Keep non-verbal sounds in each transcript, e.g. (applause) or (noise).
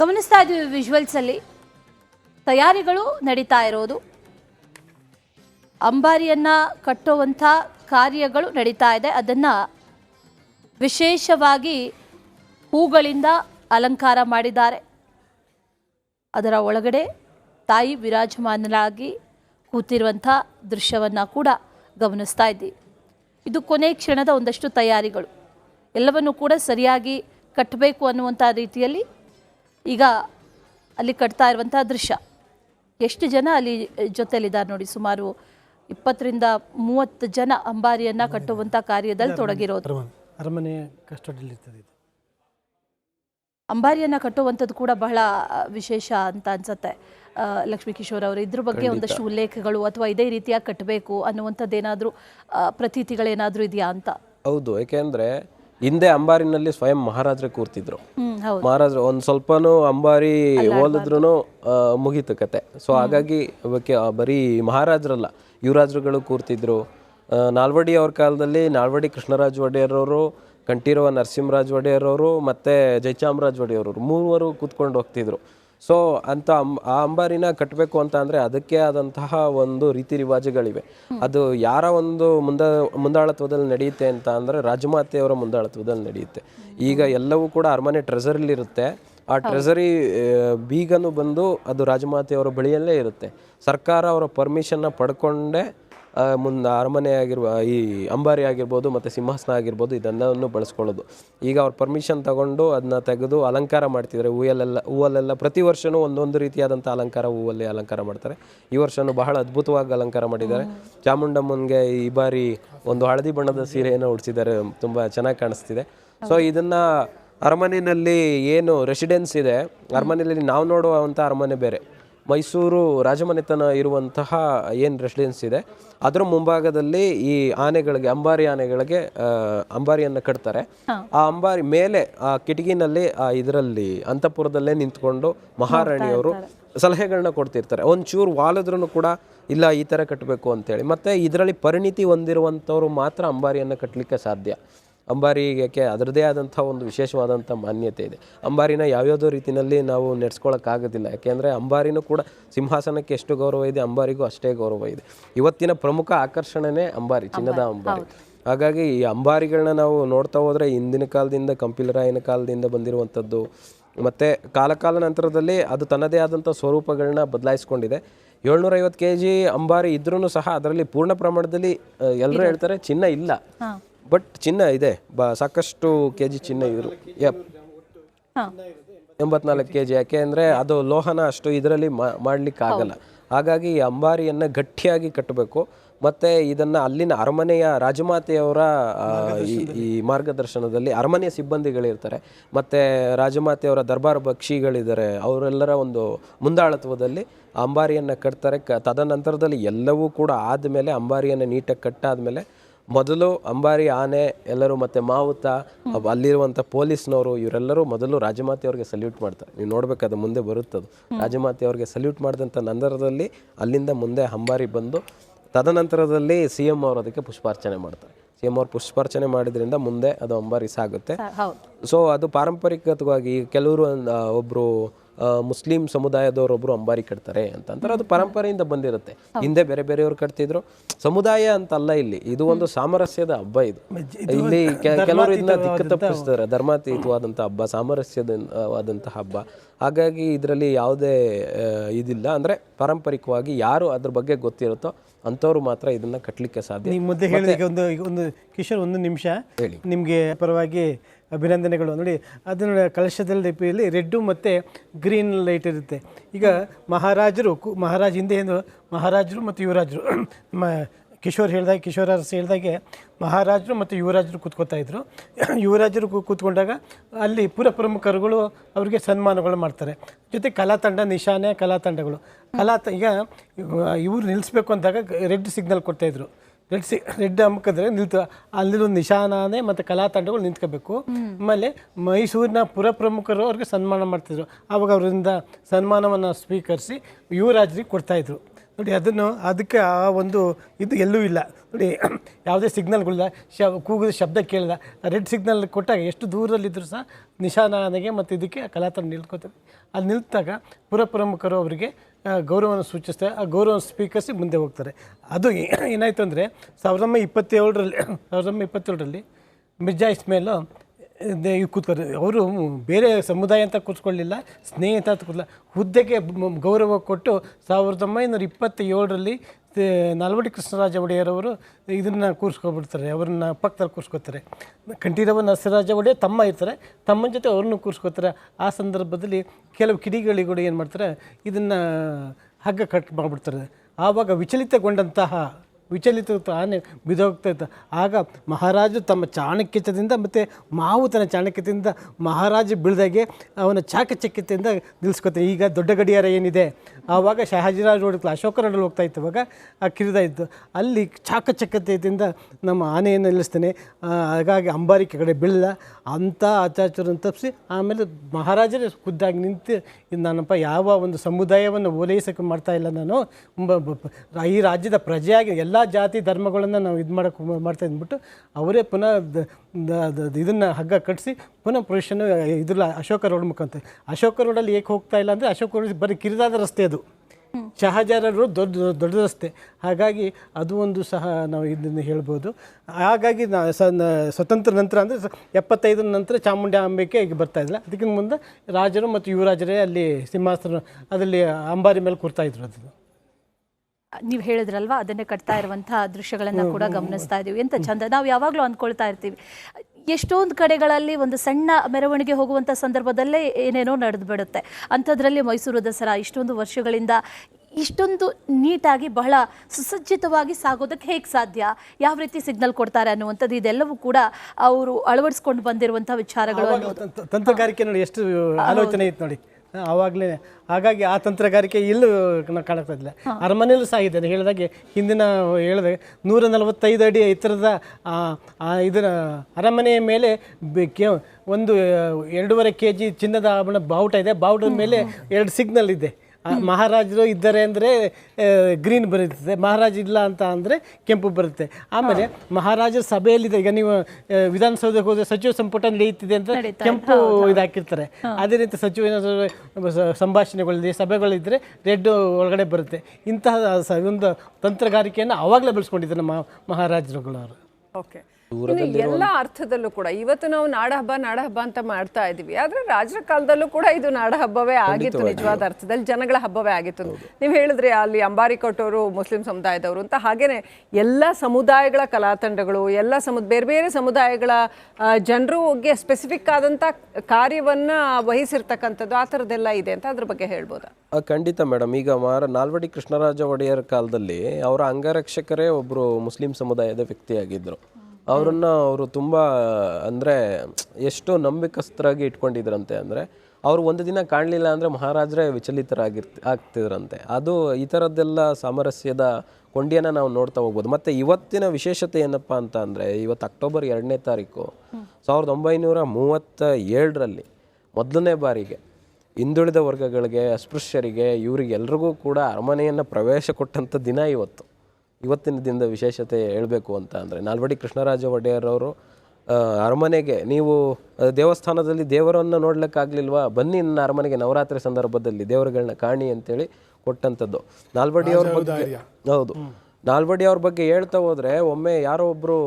ಗಮನಿಸ್ತಾ ಇದ್ದೀವಿ ವಿಜುವಲ್ಸ್ ಅಲ್ಲಿ. ತಯಾರಿಗಳು ನಡೀತಾ ಇರೋದು. ಅಂಬಾರಿಯನ್ನ ಕಟ್ಟುವಂಥ ಕಾರ್ಯಗಳು ನಡೀತಾ ಇದೆ. ಅದನ್ನ ವಿಶೇಷವಾಗಿ ಹೂಗಳಿಂದ ಅಲಂಕಾರ ಮಾಡಿದ್ದಾರೆ. ಅದರ ಒಳಗಡೆ ತಾಯಿ ವಿರಾಜಮಾನರಾಗಿ ಕೂತಿರುವಂಥ ದೃಶ್ಯವನ್ನು ಕೂಡ ಗಮನಿಸ್ತಾ ಇದ್ದೀವಿ. ಇದು ಕೊನೆ ಕ್ಷಣದ ಒಂದಷ್ಟು ತಯಾರಿಗಳು. ಎಲ್ಲವನ್ನು ಕೂಡ ಸರಿಯಾಗಿ ಕಟ್ಟಬೇಕು ಅನ್ನುವಂಥ ರೀತಿಯಲ್ಲಿ ಈಗ ಅಲ್ಲಿ ಕಟ್ತಾ ಇರುವಂಥ ದೃಶ್ಯ. ಎಷ್ಟು ಜನ ಅಲ್ಲಿ ಜೊತೆಲಿದ್ದಾರೆ ನೋಡಿ ಸುಮಾರು ಇಪ್ಪತ್ತರಿಂದ ಮೂವತ್ತು ಜನ ಅಂಬಾರಿಯನ್ನು ಕಟ್ಟುವಂಥ ಕಾರ್ಯದಲ್ಲಿ ತೊಡಗಿರೋದು. ಅರಮನೆ ಅರಮನೆ ಕಸ್ಟಡಿಯಲ್ಲಿ ಇರ್ತದೆ ಇದು. ಅಂಬಾರಿಯನ್ನ ಕಟ್ಟುವಂಥದ್ದು ಕೂಡ ಬಹಳ ವಿಶೇಷ ಅಂತ ಅನ್ಸುತ್ತೆ. ಲಕ್ಷ್ಮೀ ಕಿಶೋರ್ ಅವರು ಇದ್ರ ಬಗ್ಗೆ ಒಂದಷ್ಟು ಉಲ್ಲೇಖಗಳು ಅಥವಾ ಇದೇ ರೀತಿಯಾಗಿ ಕಟ್ಟಬೇಕು ಅನ್ನುವಂಥದ್ದೇನಾದರೂ ಪ್ರತೀತಿಗಳೇನಾದರೂ ಇದೆಯಾ ಅಂತ? ಹೌದು ಯಾಕೆಂದ್ರೆ ಹಿಂದೆ ಅಂಬಾರಿನಲ್ಲಿ ಸ್ವಯಂ ಮಹಾರಾಜರೇ ಕೂರ್ತಿದ್ರು. ಮಹಾರಾಜ್ರು ಒಂದ್ ಸ್ವಲ್ಪನೂ ಅಂಬಾರಿ ಓದಿದ್ರು ಮುಗೀತು ಕತೆ. ಸೊ ಹಾಗಾಗಿ ಅವಕ್ಕೆ ಬರೀ ಮಹಾರಾಜರಲ್ಲ ಯುವರಾಜರುಗಳು ಕೂರ್ತಿದ್ರು. ನಾಲ್ವಡಿ ಅವ್ರ ಕಾಲದಲ್ಲಿ ನಾಲ್ವಡಿ ಕೃಷ್ಣರಾಜ ಒಡೆಯರ್ ಅವರು ಕಂಠೀರವ ನರಸಿಂಹರಾಜ ಒಡೆಯರ್ ಅವರು ಮತ್ತೆ ಜಯಚಾಮರಾಜ ಒಡೆಯರ್ ಅವರು ಮೂವರು ಕೂತ್ಕೊಂಡು ಹೋಗ್ತಿದ್ರು. ಸೊ ಅಂತ ಆ ಅಂಬಾರಿನ ಕಟ್ಟಬೇಕು ಅಂತ ಅಂದರೆ ಅದಕ್ಕೆ ಆದಂತಹ ಒಂದು ರೀತಿ ರಿವಾಜುಗಳಿವೆ. ಅದು ಯಾರ ಒಂದು ಮುಂದ ಮುಂದಾಳತ್ವದಲ್ಲಿ ನಡೆಯುತ್ತೆ ಅಂತ ಅಂದರೆ ರಾಜಮಾತೆಯವರ ಮುಂದಾಳತ್ವದಲ್ಲಿ ನಡೆಯುತ್ತೆ. ಈಗ ಎಲ್ಲವೂ ಕೂಡ ಅರಮನೆ ಟ್ರೆಸರಲ್ಲಿ ಇರುತ್ತೆ. ಆ ಟ್ರೆಸರಿ ಬೀಗನು ಬಂದು ಅದು ರಾಜಮಾತೆಯವರ ಬಳಿಯಲ್ಲೇ ಇರುತ್ತೆ. ಸರ್ಕಾರ ಅವರ ಪರ್ಮಿಷನ್ನ ಪಡ್ಕೊಂಡೇ ಮುಂದೆ ಅರಮನೆ ಆಗಿರುವ, ಈ ಅಂಬಾರಿ ಆಗಿರ್ಬೋದು ಮತ್ತು ಸಿಂಹಾಸನ ಆಗಿರ್ಬೋದು ಇದೆಲ್ಲವನ್ನು ಬಳಸ್ಕೊಳ್ಳೋದು. ಈಗ ಅವ್ರು ಪರ್ಮಿಷನ್ ತಗೊಂಡು ಅದನ್ನ ತೆಗೆದು ಅಲಂಕಾರ ಮಾಡ್ತಿದ್ದಾರೆ. ಹೂವಲ್ಲೆಲ್ಲ ಹೂವಲ್ಲೆಲ್ಲ ಪ್ರತಿ ವರ್ಷವೂ ಒಂದೊಂದು ರೀತಿಯಾದಂಥ ಅಲಂಕಾರ, ಹೂವಲ್ಲಿ ಅಲಂಕಾರ ಮಾಡ್ತಾರೆ. ಈ ವರ್ಷವೂ ಬಹಳ ಅದ್ಭುತವಾಗಿ ಅಲಂಕಾರ ಮಾಡಿದ್ದಾರೆ. ಚಾಮುಂಡಮ್ಮನಿಗೆ ಈ ಬಾರಿ ಒಂದು ಹಳದಿ ಬಣ್ಣದ ಸೀರೆಯನ್ನು ಉಡಿಸಿದ್ದಾರೆ. ತುಂಬ ಚೆನ್ನಾಗಿ ಕಾಣಿಸ್ತಿದೆ. ಸೊ ಇದನ್ನು ಅರಮನೆಯಲ್ಲಿ ಏನು ರೆಸಿಡೆನ್ಸ್ ಇದೆ, ಅರಮನೆಯಲ್ಲಿ ನಾವು ನೋಡುವಂಥ ಅರಮನೆ ಬೇರೆ. ಮೈಸೂರು ರಾಜಮನೆತನ ಇರುವಂತಹ ಏನು ರೆಸಿಡೆನ್ಸ್ ಇದೆ ಅದರ ಮುಂಭಾಗದಲ್ಲಿ ಈ ಆನೆಗಳಿಗೆ ಅಂಬಾರಿ ಆನೆಗಳಿಗೆ ಅಂಬಾರಿಯನ್ನು ಕಟ್ತಾರೆ. ಆ ಅಂಬಾರಿ ಮೇಲೆ ಆ ಕಿಟಕಿನಲ್ಲಿ ಆ ಇದರಲ್ಲಿ ಅಂತಃಪುರದಲ್ಲೇ ನಿಂತ್ಕೊಂಡು ಮಹಾರಾಣಿಯವರು ಸಲಹೆಗಳನ್ನ ಕೊಡ್ತಿರ್ತಾರೆ. ಒಂಚೂರು ವಾಲದ್ರೂ ಕೂಡ ಇಲ್ಲ ಈ ಥರ ಕಟ್ಟಬೇಕು ಅಂತೇಳಿ ಮತ್ತು ಇದರಲ್ಲಿ ಪರಿಣಿತಿ ಹೊಂದಿರುವಂಥವ್ರು ಮಾತ್ರ ಅಂಬಾರಿಯನ್ನು ಕಟ್ಟಲಿಕ್ಕೆ ಸಾಧ್ಯ. ಅಂಬಾರಿಗೆ ಅದರದೇ ಆದಂಥ ಒಂದು ವಿಶೇಷವಾದಂಥ ಮಾನ್ಯತೆ ಇದೆ. ಅಂಬಾರಿನ ಯಾವ್ಯಾವುದೋ ರೀತಿಯಲ್ಲಿ ನಾವು ನೆಡ್ಸ್ಕೊಳ್ಳೋಕ್ಕಾಗೋದಿಲ್ಲ ಯಾಕೆಂದರೆ ಅಂಬಾರಿನೂ ಕೂಡ ಸಿಂಹಾಸನಕ್ಕೆ ಎಷ್ಟು ಗೌರವ ಇದೆ ಅಂಬಾರಿಗೂ ಅಷ್ಟೇ ಗೌರವ ಇದೆ. ಇವತ್ತಿನ ಪ್ರಮುಖ ಆಕರ್ಷಣೆನೇ ಅಂಬಾರಿ ಚಿನ್ನದ ಅಂಬಾರಿ. ಹಾಗಾಗಿ ಈ ಅಂಬಾರಿಗಳನ್ನ ನಾವು ನೋಡ್ತಾ ಹೋದರೆ ಹಿಂದಿನ ಕಾಲದಿಂದ ಕಂಪಿಲರಾಯನ ಕಾಲದಿಂದ ಬಂದಿರುವಂಥದ್ದು ಮತ್ತು ಕಾಲ ಕಾಲ ನಂತರದಲ್ಲಿ ಅದು ತನ್ನದೇ ಆದಂಥ ಸ್ವರೂಪಗಳನ್ನ ಬದಲಾಯಿಸ್ಕೊಂಡಿದೆ. ಏಳ್ನೂರೈವತ್ತು ಕೆ ಜಿ ಅಂಬಾರಿ ಇದ್ರೂ ಸಹ ಅದರಲ್ಲಿ ಪೂರ್ಣ ಪ್ರಮಾಣದಲ್ಲಿ ಎಲ್ಲರೂ ಹೇಳ್ತಾರೆ ಚಿನ್ನ ಇಲ್ಲ. ಬಟ್ ಚಿನ್ನ ಇದೆ. ಬ ಸಾಕಷ್ಟು ಕೆ ಜಿ ಚಿನ್ನ ಇದ್ರು. ಯಪ್. ಎಂಬತ್ನಾಲ್ಕು ಕೆ ಜಿ ಯಾಕೆ ಅಂದರೆ ಅದು ಲೋಹನ ಅಷ್ಟು ಇದರಲ್ಲಿ ಮಾಡ್ಲಿಕ್ಕೆ ಆಗಲ್ಲ ಹಾಗಾಗಿ ಈ ಅಂಬಾರಿಯನ್ನು ಗಟ್ಟಿಯಾಗಿ ಕಟ್ಟಬೇಕು ಮತ್ತು ಇದನ್ನು ಅಲ್ಲಿನ ಅರಮನೆಯ ರಾಜಮಾತೆಯವರ ಈ ಈ ಮಾರ್ಗದರ್ಶನದಲ್ಲಿ ಅರಮನೆಯ ಸಿಬ್ಬಂದಿಗಳಿರ್ತಾರೆ. ಮತ್ತು ರಾಜಮಾತೆಯವರ ದರ್ಬಾರ್ ಪಕ್ಷಿಗಳಿದ್ದಾರೆ ಅವರೆಲ್ಲರ ಒಂದು ಮುಂದಾಳತ್ವದಲ್ಲಿ ಅಂಬಾರಿಯನ್ನು ಕಟ್ತಾರೆ. ಕ ತದನಂತರದಲ್ಲಿ ಎಲ್ಲವೂ ಕೂಡ ಆದಮೇಲೆ ಅಂಬಾರಿಯನ್ನು ನೀಟಾಗಿ ಕಟ್ಟಾದ್ಮೇಲೆ ಮೊದಲು ಅಂಬಾರಿ ಆನೆ ಎಲ್ಲರೂ ಮತ್ತೆ ಮಾವುತ ಅಲ್ಲಿರುವಂಥ ಪೊಲೀಸ್ನವರು ಇವರೆಲ್ಲರೂ ಮೊದಲು ರಾಜಮಾತೆ ಅವ್ರಿಗೆ ಸಲ್ಯೂಟ್ ಮಾಡ್ತಾರೆ ನೀವು ನೋಡ್ಬೇಕಾದ್ರೆ ಮುಂದೆ ಬರುತ್ತದು. ರಾಜಮಾತೆ ಅವ್ರಿಗೆ ಸಲ್ಯೂಟ್ ಮಾಡಿದಂಥ ನಂತರದಲ್ಲಿ ಅಲ್ಲಿಂದ ಮುಂದೆ ಅಂಬಾರಿ ಬಂದು ತದನಂತರದಲ್ಲಿ ಸಿ ಎಂ ಅವರು ಅದಕ್ಕೆ ಪುಷ್ಪಾರ್ಚನೆ ಮಾಡ್ತಾರೆ. ಸಿ ಎಂ ಅವ್ರು ಪುಷ್ಪಾರ್ಚನೆ ಮಾಡಿದ್ರಿಂದ ಮುಂದೆ ಅದು ಅಂಬಾರಿ ಸಾಗುತ್ತೆ. ಸೊ ಅದು ಪಾರಂಪರಿಕವಾಗಿ ಕೆಲವರು ಒಬ್ಬರು ಮುಸ್ಲಿಂ ಸಮುದಾಯದವರೊಬ್ರು ಅಂಬಾರಿ ಕಟ್ತಾರೆ ಅಂತಂದ್ರೆ ಅದು ಪರಂಪರೆಯಿಂದ ಬಂದಿರುತ್ತೆ. ಹಿಂದೆ. ಬೇರೆ ಬೇರೆಯವರು ಕಟ್ತಿದ್ರು. ಸಮುದಾಯ ಅಂತ ಅಲ್ಲ ಇಲ್ಲಿ. ಇದು ಒಂದು ಸಾಮರಸ್ಯದ ಹಬ್ಬ ಇದು. ಇಲ್ಲಿ ಕೆಲವರು ಇದನ್ನ ದಿಕ್ಕ ತಪ್ಪಿಸ್ತಾರೆ ಧರ್ಮಾತೀತವಾದಂಥ ಹಬ್ಬ ಸಾಮರಸ್ಯದವಾದಂತಹ ಹಬ್ಬ. ಹಾಗಾಗಿ ಇದರಲ್ಲಿ ಯಾವುದೇ ಇದಿಲ್ಲ. ಅಂದ್ರೆ ಪಾರಂಪರಿಕವಾಗಿ ಯಾರು ಅದ್ರ ಬಗ್ಗೆ ಗೊತ್ತಿರುತ್ತೋ ಅಂಥವ್ರು ಮಾತ್ರ ಇದನ್ನ ಕಟ್ಟಲಿಕ್ಕೆ ಸಾಧ್ಯ. ನೀವು ಒಂದು ಒಂದು ಕಿಶೋರ್ ಒಂದು ನಿಮಿಷ. ನಿಮಗೆ ಪರವಾಗಿ ಅಭಿನಂದನೆಗಳು. ನೋಡಿ ಅದನ್ನು ಕಲಶದಲ್ಲಿ ಲಿಪಿಯಲ್ಲಿ ರೆಡ್ಡು ಮತ್ತು ಗ್ರೀನ್ ಲೈಟ್ ಇರುತ್ತೆ. ಈಗ ಮಹಾರಾಜರು, ಕು- ಮಹಾರಾಜ ಹಿಂದೆ ಏನು, ಮಹಾರಾಜರು ಮತ್ತು ಯುವರಾಜರು. (clears throat) ಮ, ಕಿಶೋರ್ ಹೇಳಿದಾಗ, ಕಿಶೋರ್ ಅರಸ ಹೇಳಿದಾಗೆ ಮಹಾರಾಜರು ಮತ್ತು ಯುವರಾಜರು ಕೂತ್ಕೋತಾ ಇದ್ದರು (clears throat) ಯುವರಾಜರು ಕೂತ್ಕೊಂಡಾಗ ಅಲ್ಲಿ ಪುರ ಪ್ರಮುಖರುಗಳು ಅವರಿಗೆ ಸನ್ಮಾನಗಳು ಮಾಡ್ತಾರೆ. ಜೊತೆ ಕಲಾತಂಡ ನಿಶಾನೆ ಕಲಾತಂಡಗಳು ಕಲಾ ಈಗ, ಇವರು ನಿಲ್ಲಿಸ್ಬೇಕು ಅಂದಾಗ ರೆಡ್ ಸಿಗ್ನಲ್ ಕೊಡ್ತಾಯಿದ್ರು ರೆಡ್ ಸಿ ರೆಡ್ ಅಮ್ಕಿದ್ರೆ ನಿಲ್ತ ಅಲ್ಲಿರೋ ನಿಶಾನಾನೆ ಮತ್ತು ಕಲಾ ತಂಡಗಳು ನಿಂತ್ಕೋಬೇಕು. ಆಮೇಲೆ ಮೈಸೂರಿನ ಪುರ ಪ್ರಮುಖರು ಅವ್ರಿಗೆ ಸನ್ಮಾನ ಮಾಡ್ತಿದ್ರು. ಆವಾಗ ಅವರಿಂದ ಸನ್ಮಾನವನ್ನು ಸ್ವೀಕರಿಸಿ ಯುವರಾಜರಿಗೆ ಕೊಡ್ತಾಯಿದ್ರು ನೋಡಿ ಅದನ್ನು ಅದಕ್ಕೆ ಆ ಒಂದು ಇದು ಎಲ್ಲೂ ಇಲ್ಲ. ನೋಡಿ (clears throat) ಯಾವುದೇ ಸಿಗ್ನಲ್ಗಳಿಲ್ಲ ಶ ಕೂಗಿದ ಶಬ್ದ ಕೇಳಿಲ್ಲ. ರೆಡ್ ಸಿಗ್ನಲ್ ಕೊಟ್ಟಾಗ ಎಷ್ಟು ದೂರದಲ್ಲಿದ್ದರೂ ಸಹ ನಿಶಾನಾನೆಗೆ ಮತ್ತು ಇದಕ್ಕೆ ಕಲಾತಂಡ ನಿಲ್ಕೋತಾರೆ ಅಲ್ಲಿ ನಿಲ್ತಾಗ ಪುರಪ್ರಮುಖರು ಅವರಿಗೆ ಆ, ಗೌರವವನ್ನು ಸೂಚಿಸ್ತಾರೆ ಆ ಗೌರವ ಸ್ವೀಕರಿಸಿ ಮುಂದೆ ಹೋಗ್ತಾರೆ. ಅದು ಏನಾಯಿತು ಅಂದರೆ, ಸಾವಿರದ ಒಂಬೈನೂರ ಇಪ್ಪತ್ತೇಳರಲ್ಲಿ, ಸಾವಿರದ ಒಂಬೈನೂರ ಇಪ್ಪತ್ತೇಳರಲ್ಲಿ ಮಿರ್ಜಾ ಇಸ್ಮೇಲು ಕೂತ್ಕೊಂಡು ಅವರು ಬೇರೆ ಸಮುದಾಯ ಅಂತ ಕೂತ್ಕೊಳ್ಳಿಲ್ಲ, ಸ್ನೇಹಿತ ಅಂತ ಕೂತ್ಕೊಳ್ಳ ಹುದ್ದೆಗೆ ಗೌರವ ಕೊಟ್ಟು ಸಾವಿರದ ಒಂಬೈನೂರ ಇಪ್ಪತ್ತೇಳರಲ್ಲಿ ನಾಲ್ವಡಿ ಕೃಷ್ಣರಾಜ ಒಡೆಯರವರು ಇದನ್ನು ಕೂರಿಸ್ಕೊಬಿಡ್ತಾರೆ, ಅವ್ರನ್ನ ಪಕ್ಕದಲ್ಲಿ ಕೂರಿಸ್ಕೋತಾರೆ. ಕಂಠೀರವ ನರಸಿಂಹರಾಜ ಒಡೆಯ ತಮ್ಮ ಇರ್ತಾರೆ, ತಮ್ಮನ ಜೊತೆ ಅವ್ರನ್ನೂ ಕೂರಿಸ್ಕೋತಾರೆ. ಆ ಸಂದರ್ಭದಲ್ಲಿ ಕೆಲವು ಕಿಡಿಗಳಿಗಳು ಏನು ಮಾಡ್ತಾರೆ, ಇದನ್ನು ಹಗ್ಗ ಕಟ್ ಮಾಡಿಬಿಡ್ತಾರೆ. ಆವಾಗ ವಿಚಲಿತಗೊಂಡಂತಹ, ವಿಚಲಿತ ಆನೆ ಬಿದೋಗ್ತಾ ಇತ್ತು ಆಗ ಮಹಾರಾಜ ತಮ್ಮ ಚಾಣಕ್ಯತದಿಂದ ಮತ್ತು ಮಾವು ತನ್ನ ಚಾಣಕ್ಯತೆಯಿಂದ ಮಹಾರಾಜ ಬೀಳ್ದಾಗೆ ಅವನ ಚಾಕಚಕ್ಯತೆಯಿಂದ ನಿಲ್ಲಿಸ್ಕೊತಾರೆ ಈಗ ದೊಡ್ಡ ಗಡಿಯಾರ ಏನಿದೆ ಆವಾಗ ಶಹಾಜಿರಾಜ್ ರೋಡ್ ಅಶೋಕ ರೋಡಲ್ಲಿ ಹೋಗ್ತಾ ಇತ್ತು, ಇವಾಗ ಆ ಕಿರಿದ ಇತ್ತು ಅಲ್ಲಿ ಚಾಕಚಕ್ಯತೆಯಿಂದ ನಮ್ಮ ಆನೆಯನ್ನು ನಿಲ್ಲಿಸ್ತೇನೆ. ಹಾಗಾಗಿ ಅಂಬಾರಿ ಕಡೆ ಬೀಳಲ್ಲ ಅಂಥ ಆಚಾರ್ಯರನ್ನು ತಪ್ಪಿಸಿ ಆಮೇಲೆ ಮಹಾರಾಜರೇ ಖುದ್ದಾಗಿ ನಿಂತು, ಇದು ನಾನಪ್ಪ ಯಾವ ಒಂದು ಸಮುದಾಯವನ್ನು ಓಲೈಸೋಕೆ ಮಾಡ್ತಾ ಇಲ್ಲ ನಾನು ಈ ರಾಜ್ಯದ ಪ್ರಜೆಯಾಗಿ ಎಲ್ಲ ಜಾತಿ ಧರ್ಮಗಳನ್ನು ನಾವು ಇದು ಮಾಡೋಕೆ, ಮಾಡ್ತಾ ಇದ್ಬಿಟ್ಟು ಅವರೇ ಪುನಃ ಇದನ್ನು ಹಗ್ಗ ಕಟ್ಟಿಸಿ ಪುನಃ ಪುರುಷನು ಇದ್ರಲ್ಲ ಅಶೋಕ ರೋಡ್ ಮುಖಾಂತರ. ಅಶೋಕ ರೋಡಲ್ಲಿ ಏಕೆ ಹೋಗ್ತಾ ಇಲ್ಲ ಅಂದರೆ ಅಶೋಕ ರೋಡ್ ಬರೀ ಕಿರಿದಾದ ರಸ್ತೆ ಅದು. ಶಹಜಾರ ರೋಡ್ ದೊಡ್ಡ ದೊಡ್ಡ ರಸ್ತೆ ಹಾಗಾಗಿ ಅದು ಒಂದು ಸಹ ನಾವು ಇದನ್ನು ಹೇಳ್ಬೋದು. ಹಾಗಾಗಿ ನಾ ಸ್ವತಂತ್ರ ನಂತರ ಅಂದರೆ ಎಪ್ಪತ್ತೈದರ ನಂತರ ಚಾಮುಂಡಿ ಅಂಬಿಕೆ ಈಗ ಬರ್ತಾ ಇದ್ದಿಲ್ಲ. ಅದಕ್ಕಿಂತ ಮುಂದೆ ರಾಜರು ಮತ್ತು ಯುವರಾಜರೇ ಅಲ್ಲಿ ಸಿಂಹಾಸನ ಅದರಲ್ಲಿ ಅಂಬಾರಿ ಮೇಲೆ ಕೂರ್ತಾ ಇದ್ರು ಅದು. ನೀವು ಹೇಳಿದ್ರಲ್ವಾ ಅದನ್ನೇ ಕಟ್ತಾ ಇರುವಂತಹ ದೃಶ್ಯಗಳನ್ನ ಕೂಡ ಗಮನಿಸ್ತಾ ಇದೀವಿ. ಎಂತ ಚಂದ ನಾವು ಯಾವಾಗಲೂ ಅಂದ್ಕೊಳ್ತಾ ಇರ್ತೀವಿ. ಎಷ್ಟೊಂದು ಕಡೆಗಳಲ್ಲಿ ಒಂದು ಸಣ್ಣ ಮೆರವಣಿಗೆ ಹೋಗುವಂಥ ಸಂದರ್ಭದಲ್ಲೇ ಏನೇನೋ ನಡೆದು ಬಿಡುತ್ತೆ. ಅಂಥದ್ರಲ್ಲಿ ಮೈಸೂರು ದಸರಾ ಇಷ್ಟೊಂದು ವರ್ಷಗಳಿಂದ ಇಷ್ಟೊಂದು ನೀಟಾಗಿ ಬಹಳ ಸುಸಜ್ಜಿತವಾಗಿ ಸಾಗೋದಕ್ಕೆ ಹೇಗೆ ಸಾಧ್ಯ? ಯಾವ ರೀತಿ ಸಿಗ್ನಲ್ ಕೊಡ್ತಾರೆ ಅನ್ನುವಂಥದ್ದು ಇದೆಲ್ಲವೂ ಕೂಡ ಅವರು ಅಳವಡಿಸ್ಕೊಂಡು ಬಂದಿರುವಂಥ ವಿಚಾರಗಳು ತಂತ್ರಗಾರಿಕೆ ನೋಡಿ ಎಷ್ಟು ಆಲೋಚನೆ ಇತ್ತು ನೋಡಿ. ಆವಾಗಲೇ ಹಾಗಾಗಿ ಆ ತಂತ್ರಗಾರಿಕೆ ಇಲ್ಲೂ ಇದ್ದಿಲ್ಲ. ಅರಮನೆಯಲ್ಲೂ ಸಹ ಇದೆ. ಹೇಳಿದಾಗೆ ಹಿಂದಿನ ಹೇಳಿದಾಗ ನೂರ ನಲವತ್ತೈದು ಅಡಿ ಎತ್ತರದ ಇದರ ಅರಮನೆಯ ಮೇಲೆ ಒಂದು ಎರಡೂವರೆ ಕೆ ಜಿ ಚಿನ್ನದ ಆಭರಣ ಬಾವುಟ ಇದೆ. ಬಾವುಟದ ಮೇಲೆ ಎರಡು ಸಿಗ್ನಲ್ ಇದೆ. ಮಹಾರಾಜರು ಇದ್ದಾರೆ ಅಂದರೆ ಗ್ರೀನ್ ಬರುತ್ತೆ ಮಹಾರಾಜ ಇಲ್ಲ ಅಂತ ಅಂದರೆ ಕೆಂಪು ಬರುತ್ತೆ. ಆಮೇಲೆ ಮಹಾರಾಜರ ಸಭೆಯಲ್ಲಿದೆ ಈಗ ನೀವು ವಿಧಾನಸೌಧಕ್ಕೆ ಹೋದರೆ ಸಚಿವ ಸಂಪುಟ ನಡೆಯುತ್ತಿದೆ ಅಂತ ಕೆಂಪು ಇದಾಕಿರ್ತಾರೆ. ಅದೇ ರೀತಿ ಸಚಿವ ಸಂಭಾಷಣೆಗಳಿದೆ ಸಭೆಗಳಿದ್ದರೆ ರೆಡ್ ಒಳಗಡೆ ಬರುತ್ತೆ. ಇಂತಹ ಒಂದು ತಂತ್ರಗಾರಿಕೆಯನ್ನು ಆವಾಗಲೇ ಬೆಳೆಸ್ಕೊಂಡಿದ್ದಾರೆ ಮಹಾರಾಜರುಗಳವರು. ಮಹಾರಾಜರುಗಳು ಓಕೆ. ಎಲ್ಲ ಅರ್ಥದಲ್ಲೂ ಕೂಡ ಇವತ್ತು ನಾವು ನಾಡಹಬ್ಬ ನಾಡಹಬ್ಬ ಅಂತ ಮಾಡ್ತಾ ಇದೀವಿ ಆದ್ರೆ ರಾಜರ ಕಾಲದಲ್ಲೂ ಕೂಡ ಇದು ನಾಡಹಬ್ಬವೇ ಆಗಿತ್ತು ನಿಜವಾದ ಅರ್ಥದಲ್ಲಿ ಜನಗಳ ಹಬ್ಬವೇ ಆಗಿತ್ತು ನೀವು ಹೇಳಿದ್ರೆ ಅಲ್ಲಿ ಅಂಬಾರಿ ಕೊಟ್ಟವರು ಮುಸ್ಲಿಂ ಸಮುದಾಯದವರು ಅಂತ. ಹಾಗೇನೆ ಎಲ್ಲ ಸಮುದಾಯಗಳ ಕಲಾತಂಡಗಳು ಎಲ್ಲ ಸಮು ಬೇರೆ ಬೇರೆ ಸಮುದಾಯಗಳ ಜನರಿಗೆ ಸ್ಪೆಸಿಫಿಕ್ ಆದಂತ ಕಾರ್ಯವನ್ನ ವಹಿಸಿರ್ತಕ್ಕಂಥದ್ದು ಆ ಥರದ್ದೆಲ್ಲ ಇದೆ ಅಂತ ಅದ್ರ ಬಗ್ಗೆ ಹೇಳ್ಬೋದಾ? ಖಂಡಿತ ಮೇಡಮ್. ಈಗ ಮಾರ ನಾಲ್ವಡಿ ಕೃಷ್ಣರಾಜ ಒಡೆಯರ್ ಕಾಲದಲ್ಲಿ ಅವರ ಅಂಗರಕ್ಷಕರೇ ಒಬ್ಬರು ಮುಸ್ಲಿಂ ಸಮುದಾಯದ ವ್ಯಕ್ತಿಯಾಗಿದ್ದರು ಅವರನ್ನ ಅವರು ತುಂಬ, ಅಂದರೆ ಎಷ್ಟು ನಂಬಿಕಸ್ಥರಾಗಿ ಇಟ್ಕೊಂಡಿದ್ರಂತೆ. ಅಂದರೆ ಅವರು ಒಂದು ದಿನ ಕಾಣಲಿಲ್ಲ ಅಂದರೆ ಮಹಾರಾಜರೇ ವಿಚಲಿತರಾಗಿರ್ತ, ಆಗ್ತಿದ್ರಂತೆ. ಅದು ಈ ಥರದ್ದೆಲ್ಲ ಸಾಮರಸ್ಯದ ಕೊಂಡಿಯನ್ನು ನಾವು ನೋಡ್ತಾ ಹೋಗ್ಬೋದು. ಮತ್ತು ಇವತ್ತಿನ ವಿಶೇಷತೆ ಏನಪ್ಪ ಅಂತ ಅಂದರೆ, ಇವತ್ತು ಅಕ್ಟೋಬರ್ ಎರಡನೇ ತಾರೀಕು ಸಾವಿರದ ಒಂಬೈನೂರ ಮೂವತ್ತ ಏಳರಲ್ಲಿ ಮೊದಲನೇ ಬಾರಿಗೆ ಹಿಂದುಳಿದ ವರ್ಗಗಳಿಗೆ, ಅಸ್ಪೃಶ್ಯರಿಗೆ, ಇವರಿಗೆಲ್ರಿಗೂ ಕೂಡ ಅರಮನೆಯನ್ನು ಪ್ರವೇಶ ಕೊಟ್ಟಂಥ ದಿನ ಇವತ್ತು. ಇವತ್ತಿನ ದಿನದ ವಿಶೇಷತೆ ಹೇಳಬೇಕು ಅಂತ ಅಂದರೆ ನಾಲ್ವಡಿ ಕೃಷ್ಣರಾಜ ಒಡೆಯರವರು ಅರಮನೆಗೆ ನೀವು ದೇವಸ್ಥಾನದಲ್ಲಿ ದೇವರನ್ನು ನೋಡ್ಲಿಕ್ಕಾಗ್ಲಿಲ್ವಾ? ಬನ್ನಿ ನನ್ನ ಅರಮನೆಗೆ ನವರಾತ್ರಿ ಸಂದರ್ಭದಲ್ಲಿ ದೇವರುಗಳನ್ನ ಕಾಣಿ ಅಂತೇಳಿ ಕೊಟ್ಟಂಥದ್ದು. ನಾಲ್ವಡಿ ಅವ್ರ ಬಗ್ಗೆ ಹೌದು. ನಾಲ್ವಡಿ ಅವ್ರ ಬಗ್ಗೆ ಹೇಳ್ತಾ ಹೋದ್ರೆ ಒಮ್ಮೆ ಯಾರೋ ಒಬ್ರು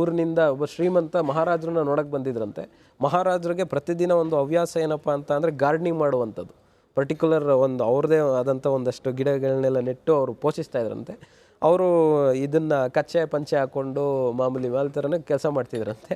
ಊರಿನಿಂದ ಒಬ್ಬ ಶ್ರೀಮಂತ ಮಹಾರಾಜರನ್ನ ನೋಡಕ್ ಬಂದಿದ್ರಂತೆ. ಮಹಾರಾಜರಿಗೆ ಪ್ರತಿದಿನ ಒಂದು ಹವ್ಯಾಸ ಏನಪ್ಪಾ ಅಂತ ಅಂದ್ರೆ ಗಾರ್ಡನಿಂಗ್ ಮಾಡುವಂಥದ್ದು. ಪರ್ಟಿಕ್ಯುಲರ್ ಒಂದು ಅವ್ರದ್ದೇ ಆದಂಥ ಒಂದಷ್ಟು ಗಿಡಗಳನ್ನೆಲ್ಲ ನೆಟ್ಟು ಅವರು ಪೋಷಿಸ್ತಾ ಇದ್ರಂತೆ. ಅವರು ಇದನ್ನು ಕಚ್ಚೆ ಪಂಚೆ ಹಾಕ್ಕೊಂಡು ಮಾಮೂಲಿ ಮಾಲ್ ಥರನೇ ಕೆಲಸ ಮಾಡ್ತಿದ್ರಂತೆ.